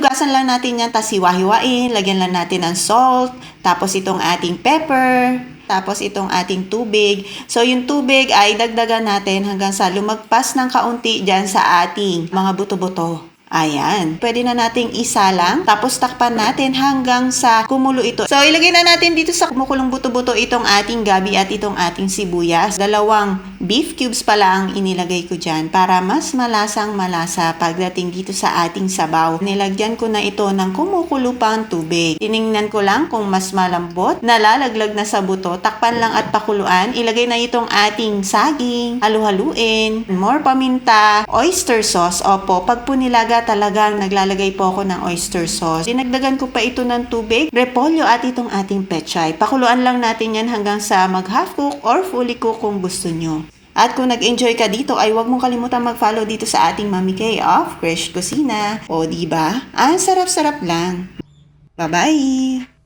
Hinugasan lang natin yan, tapos hiwa-hiwain, lagyan lang natin ng salt, tapos itong ating pepper, tapos itong ating tubig. So, yung tubig ay dagdagan natin hanggang sa lumagpas ng kaunti dyan sa ating mga buto-buto. Ayan. Pwede na nating isalang. Tapos takpan natin hanggang sa kumulo ito. So, ilagay na natin dito sa kumukulong buto-buto itong ating gabi at itong ating sibuyas. Dalawang beef cubes pala ang inilagay ko dyan para mas malasang malasa pagdating dito sa ating sabaw. Nilagyan ko na ito ng kumukulo pang tubig. Tiningnan ko lang kung mas malambot, nalalaglag na sa buto, takpan lang at pakuluan. Ilagay na itong ating saging, halu-haluin, more paminta, oyster sauce. Opo, pag po nilaga talagang naglalagay po ako ng oyster sauce. Dinagdagan ko pa ito ng tubig, repolyo at itong ating pechay. Pakuluan lang natin yan hanggang sa mag half cook or fully cook kung gusto nyo. At kung nag-enjoy ka dito ay huwag mong kalimutan mag-follow dito sa ating Mami K of Fresh Kusina. O ba? Ang sarap-sarap lang. Bye-bye!